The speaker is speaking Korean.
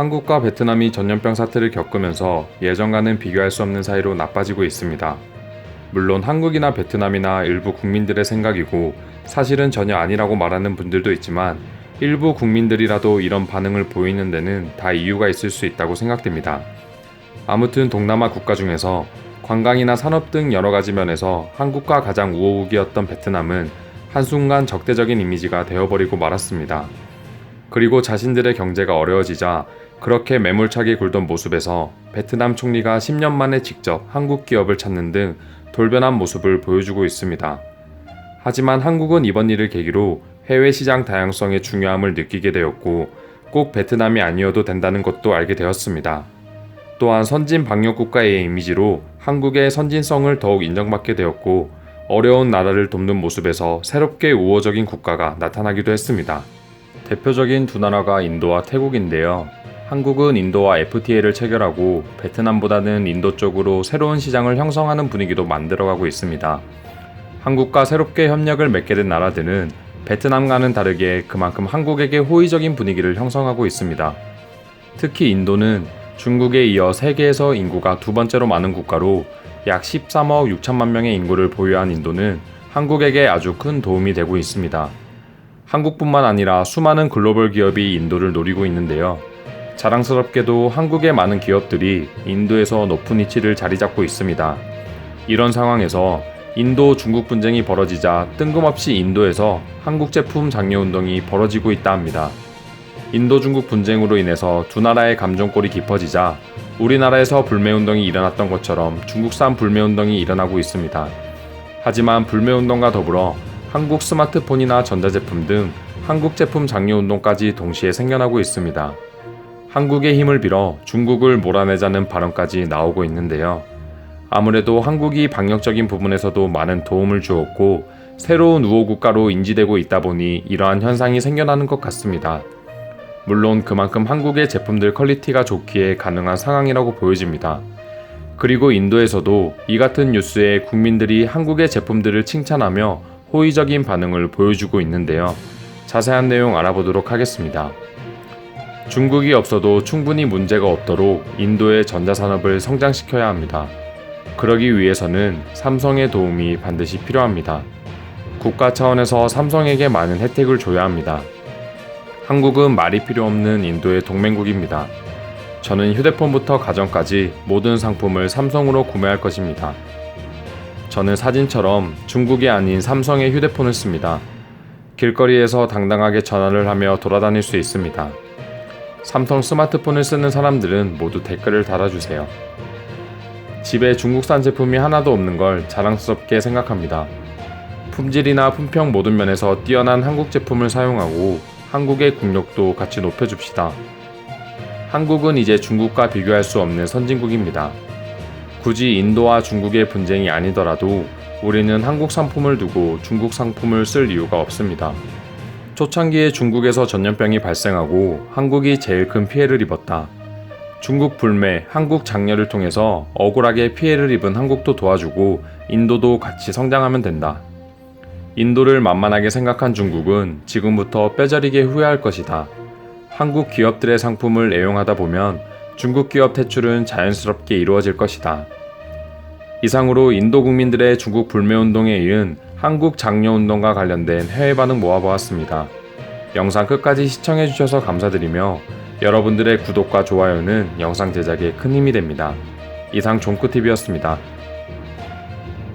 한국과 베트남이 전염병 사태를 겪으면서 예전과는 비교할 수 없는 사이로 나빠지고 있습니다. 물론 한국이나 베트남이나 일부 국민들의 생각이고 사실은 전혀 아니라고 말하는 분들도 있지만 일부 국민들이라도 이런 반응을 보이는 데는 다 이유가 있을 수 있다고 생각됩니다. 아무튼 동남아 국가 중에서 관광이나 산업 등 여러 가지 면에서 한국과 가장 우호국이었던 베트남은 한순간 적대적인 이미지가 되어버리고 말았습니다. 그리고 자신들의 경제가 어려워지자 그렇게 매몰차게 굴던 모습에서 베트남 총리가 10년 만에 직접 한국 기업을 찾는 등 돌변한 모습을 보여주고 있습니다. 하지만 한국은 이번 일을 계기로 해외 시장 다양성의 중요함을 느끼게 되었고 꼭 베트남이 아니어도 된다는 것도 알게 되었습니다. 또한 선진 방역 국가의 이미지로 한국의 선진성을 더욱 인정받게 되었고 어려운 나라를 돕는 모습에서 새롭게 우호적인 국가가 나타나기도 했습니다. 대표적인 두 나라가 인도와 태국인데요. 한국은 인도와 FTA를 체결하고 베트남보다는 인도 쪽으로 새로운 시장을 형성하는 분위기도 만들어가고 있습니다. 한국과 새롭게 협력을 맺게 된 나라들은 베트남과는 다르게 그만큼 한국에게 호의적인 분위기를 형성하고 있습니다. 특히 인도는 중국에 이어 세계에서 인구가 두 번째로 많은 국가로 약 13억 6천만 명의 인구를 보유한 인도는 한국에게 아주 큰 도움이 되고 있습니다. 한국뿐만 아니라 수많은 글로벌 기업이 인도를 노리고 있는데요. 자랑스럽게도 한국의 많은 기업들이 인도에서 높은 위치를 자리 잡고 있습니다. 이런 상황에서 인도 중국 분쟁이 벌어지자 뜬금없이 인도에서 한국 제품 장려 운동이 벌어지고 있다 합니다. 인도 중국 분쟁으로 인해서 두 나라의 감정골이 깊어지자 우리나라에서 불매 운동이 일어났던 것처럼 중국산 불매 운동이 일어나고 있습니다. 하지만 불매 운동과 더불어 한국 스마트폰이나 전자제품 등 한국 제품 장려 운동까지 동시에 생겨나고 있습니다. 한국의 힘을 빌어 중국을 몰아내자는 발언까지 나오고 있는데요. 아무래도 한국이 방역적인 부분에서도 많은 도움을 주었고 새로운 우호 국가로 인지되고 있다 보니 이러한 현상이 생겨나는 것 같습니다. 물론 그만큼 한국의 제품들 퀄리티가 좋기에 가능한 상황이라고 보여집니다. 그리고 인도에서도 이 같은 뉴스에 국민들이 한국의 제품들을 칭찬하며 호의적인 반응을 보여주고 있는데요. 자세한 내용 알아보도록 하겠습니다. 중국이 없어도 충분히 문제가 없도록 인도의 전자산업을 성장시켜야 합니다. 그러기 위해서는 삼성의 도움이 반드시 필요합니다. 국가 차원에서 삼성에게 많은 혜택을 줘야 합니다. 한국은 말이 필요 없는 인도의 동맹국입니다. 저는 휴대폰부터 가전까지 모든 상품을 삼성으로 구매할 것입니다. 저는 사진처럼 중국이 아닌 삼성의 휴대폰을 씁니다. 길거리에서 당당하게 전화를 하며 돌아다닐 수 있습니다. 삼성 스마트폰을 쓰는 사람들은 모두 댓글을 달아주세요. 집에 중국산 제품이 하나도 없는 걸 자랑스럽게 생각합니다. 품질이나 품평 모든 면에서 뛰어난 한국 제품을 사용하고 한국의 국력도 같이 높여줍시다. 한국은 이제 중국과 비교할 수 없는 선진국입니다. 굳이 인도와 중국의 분쟁이 아니더라도 우리는 한국 상품을 두고 중국 상품을 쓸 이유가 없습니다. 초창기에 중국에서 전염병이 발생하고 한국이 제일 큰 피해를 입었다. 중국 불매, 한국 장려를 통해서 억울하게 피해를 입은 한국도 도와주고 인도도 같이 성장하면 된다. 인도를 만만하게 생각한 중국은 지금부터 뼈저리게 후회할 것이다. 한국 기업들의 상품을 애용하다 보면 중국 기업 퇴출은 자연스럽게 이루어질 것이다. 이상으로 인도 국민들의 중국 불매 운동에 이은 한국 장려 운동과 관련된 해외 반응 모아보았습니다. 영상 끝까지 시청해주셔서 감사드리며 여러분들의 구독과 좋아요는 영상 제작에 큰 힘이 됩니다. 이상 종크TV였습니다.